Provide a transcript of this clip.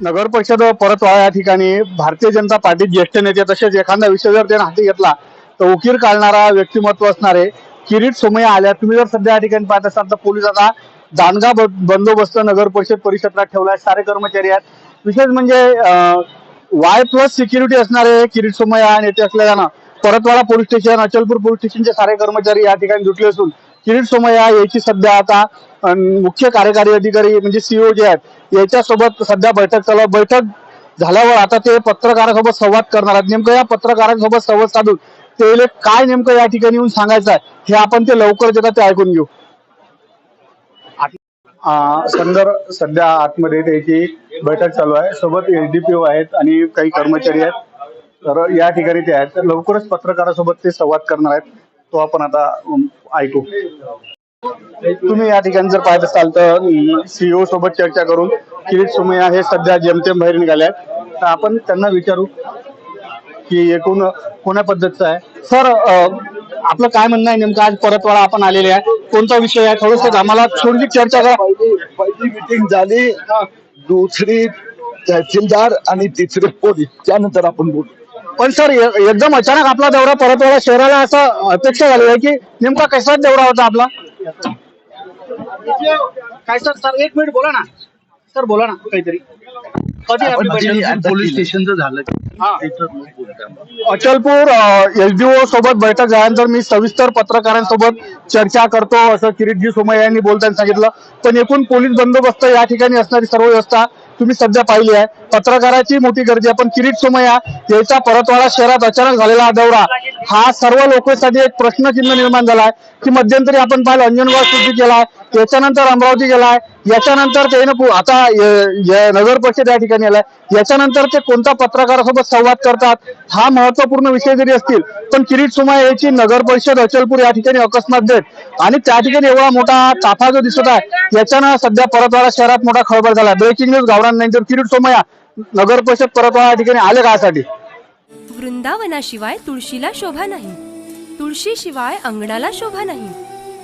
नगर परिषद परतवाडा या ठिकाणी. भारतीय जनता पार्टी ज्येष्ठ नेते तसेच एखादा विषय जर त्याने हाती घेतला तर उकीर काढणारा व्यक्तिमत्व असणारे किरीट सोमय्या आल्या. तुम्ही जर सध्या या ठिकाणी पाहत असाल तर पोलीस आता बंदोबस्त नगर परिषद परिसरात ठेवलाय. सारे कर्मचारी आहेत. विशेष म्हणजे वाय प्लस सिक्युरिटी असणारे किरीट सोमय्या नेते असल्यानं Paratwada police station Achalpur police स्टेशनचे सारे कर्मचारी या ठिकाणी जुटले असून किरीट सोमय्या याची सध्या आता मुख्य कार्यकारी अधिकारी म्हणजे सीओ जे आहेत याच्यासोबत सध्या बैठक चालू बैठक झाल्यावर आता ते पत्रकारांसोबत संवाद करणार आहेत. नेमकं या पत्रकारांसोबत संवाद साधून ते काय नेमकं या ठिकाणी येऊन सांगायचं आहे हे आपण ते लवकर देतात ते ऐकून घेऊ. आ, संदर सध्या आतमध्ये त्याची बैठक चालू आहे. सोबत एसडीपीओ आहेत आणि काही कर्मचारी आहेत. तर या ठिकाणी ते आहेत. तर लवकरच पत्रकारासोबत ते संवाद करणार आहेत. तो आपण आता ऐकू. तुम्ही या ठिकाणी जर पाहत असाल तर सीईओ सोबत चर्चा करून किरीट सोमय्या हे सध्या जेमतेम बाहेर निघाले आहेत तर आपण त्यांना विचारू की एकूण कोण्या पद्धतीचं आहे? सर आपलं काय म्हणणं आहे? नेमकं आज परतवाडा आपण आलेले आहे. कोणता विषय आहे? थोडस आम्हाला थोडीशी चर्चा करा. पहिली मिटिंग झाली. दुसरी तहसीलदार आणि तिसरी पोलीस. त्यानंतर आपण बोलू. पण सर एकदम अचानक आपला दौरा परतवाडा शहराला असं अपेक्षा झाली आहे की नेमका कसा दौरा होता आपला? काय सर सर एक मिनिट बोला ना. सर बोला ना काहीतरी. कधी आपली आपण बैठक? जी आता पोलीस केली. स्टेशनचं झालं हा. त्याच्यावर मग बोलतो. अचलपूर एसडीओ सोबत बैठक झाल्यानंतर मी सविस्तर पत्रकारांसोबत चर्चा करतो असं किरीटजी सोमय्या यांनी बोलताना सांगितलं पण एकूण पोलीस बंदोबस्त या ठिकाणी असणारी सर्व व्यवस्था तुम्ही सध्या पाहिली आहे पत्रकाराची मोठी गर्दी आहे पण किरीट सोमय्या याचा परतवाडा शहरात अचानक झालेला हा दौरा हा सर्व लोकांसाठी एक प्रश्नचिन्ह निर्माण झालाय की मध्यंतरी आपण पाहिलं अंजनगाव सिद्धी केलाय त्याच्यानंतर अमरावती गेलाय. याच्यानंतर त्याने आता नगर परिषद या ठिकाणी आलाय. याच्यानंतर ते कोणता पत्रकारासोबत संवाद करतात हा महत्त्वपूर्ण विषय जरी असतील पण किरीट सोमय्या याची नगर परिषद अचलपूर या ठिकाणी अकस्मात देत आणि त्या ठिकाणी एवढा मोठा ताफा जो दिसत आहे याच्यानं सध्या परतवाडा शहरात मोठा खळबळ झाला ब्रेकिंग न्यूज गावरान नंतर किरीट सोमया नगर परिषद परतवाडा या ठिकाणी आले का वृंदावनाशिवाय तुळशीला शोभा नाही. तुळशीशिवाय अंगणाला शोभा नाही.